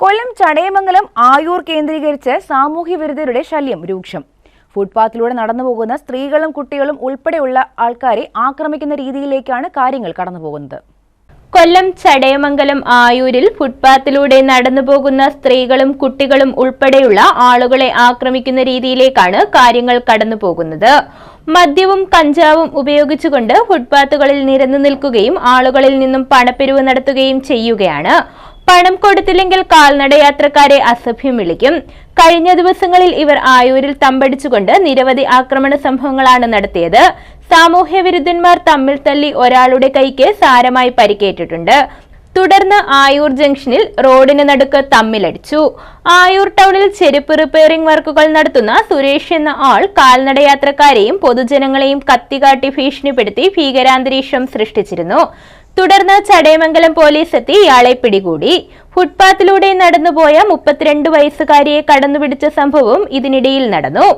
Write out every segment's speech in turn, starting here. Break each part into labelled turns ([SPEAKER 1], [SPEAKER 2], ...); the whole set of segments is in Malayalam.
[SPEAKER 1] കൊല്ലം ചടയമംഗലം ആയൂർ കേന്ദ്രീകരിച്ച് സാമൂഹ്യ വിരുദ്ധരുടെ ശല്യം രൂക്ഷം. ഫുട്പാത്തിലൂടെ നടന്നു പോകുന്ന സ്ത്രീകളും കുട്ടികളും ഉൾപ്പെടെയുള്ള ആൾക്കാരെ ആക്രമിക്കുന്ന രീതിയിലേക്കാണ് കാര്യങ്ങൾ കടന്നുപോകുന്നത്
[SPEAKER 2] കൊല്ലം ചടയമംഗലം ആയൂരിൽ ഫുട്പാത്തിലൂടെ നടന്നു പോകുന്ന സ്ത്രീകളും കുട്ടികളും ഉൾപ്പെടെയുള്ള ആളുകളെ ആക്രമിക്കുന്ന രീതിയിലേക്കാണ് കാര്യങ്ങൾ കടന്നു പോകുന്നത്. മദ്യവും കഞ്ചാവും ഉപയോഗിച്ചുകൊണ്ട് ഫുട്പാത്തുകളിൽ നിരന്നു നിൽക്കുകയും ആളുകളിൽ നിന്നും പണപ്പിരിവ് നടത്തുകയും ചെയ്യുകയാണ്. പണം കൊടുത്തില്ലെങ്കിൽ കാൽനട യാത്രക്കാരെ അസഭ്യം വിളിക്കും. കഴിഞ്ഞ ദിവസങ്ങളിൽ ഇവർ ആയൂരിൽ തമ്പടിച്ചുകൊണ്ട് നിരവധി ആക്രമണ സംഭവങ്ങളാണ് നടത്തിയത്. സാമൂഹ്യ വിരുദ്ധന്മാർ തമ്മിൽ തല്ലി ഒരാളുടെ കൈക്ക് സാരമായി പരിക്കേറ്റിട്ടുണ്ട്. തുടർന്ന് ആയൂർ ജംഗ്ഷനിൽ റോഡിന് നടുക്ക് തമ്മിലടിച്ചു. ആയൂർ ടൗണിൽ ചെരുപ്പ് റിപ്പയറിംഗ് വർക്കുകൾ നടത്തുന്ന സുരേഷ് എന്ന ആൾ കാൽനടയാത്രക്കാരെയും പൊതുജനങ്ങളെയും കത്തികാട്ടി ഭീഷണിപ്പെടുത്തി ഭീകരാന്തരീക്ഷം സൃഷ്ടിച്ചിരുന്നു. തുടർന്ന് ചടയമംഗലം പോലീസ് എത്തി. ഇയാളെ പിടികൂടി. ഫുട്പാത്തിലൂടെ നടന്നുപോയ മുപ്പത്തിരണ്ട് വയസ്സുകാരിയെ കടന്നുപിടിച്ച സംഭവവും ഇതിനിടയിൽ നടന്നു.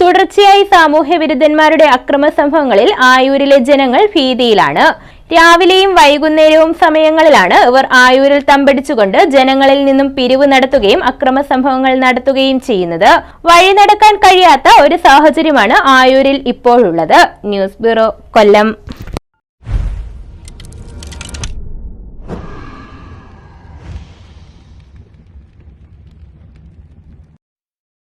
[SPEAKER 2] തുടർച്ചയായി സാമൂഹ്യ വിരുദ്ധന്മാരുടെ അക്രമ സംഭവങ്ങളിൽ ആയൂരിലെ ജനങ്ങൾ ഭീതിയിലാണ്. രാവിലെയും വൈകുന്നേരവും സമയങ്ങളിലാണ് ഇവർ ആയൂരിൽ തമ്പടിച്ചുകൊണ്ട് ജനങ്ങളിൽ നിന്നും പിരിവ് നടത്തുകയും അക്രമ സംഭവങ്ങൾ നടത്തുകയും ചെയ്യുന്നത്. വഴി നടക്കാൻ കഴിയാത്ത ഒരു സാഹചര്യമാണ് ആയൂരിൽ ഇപ്പോഴുള്ളത്. News bureau Kollam.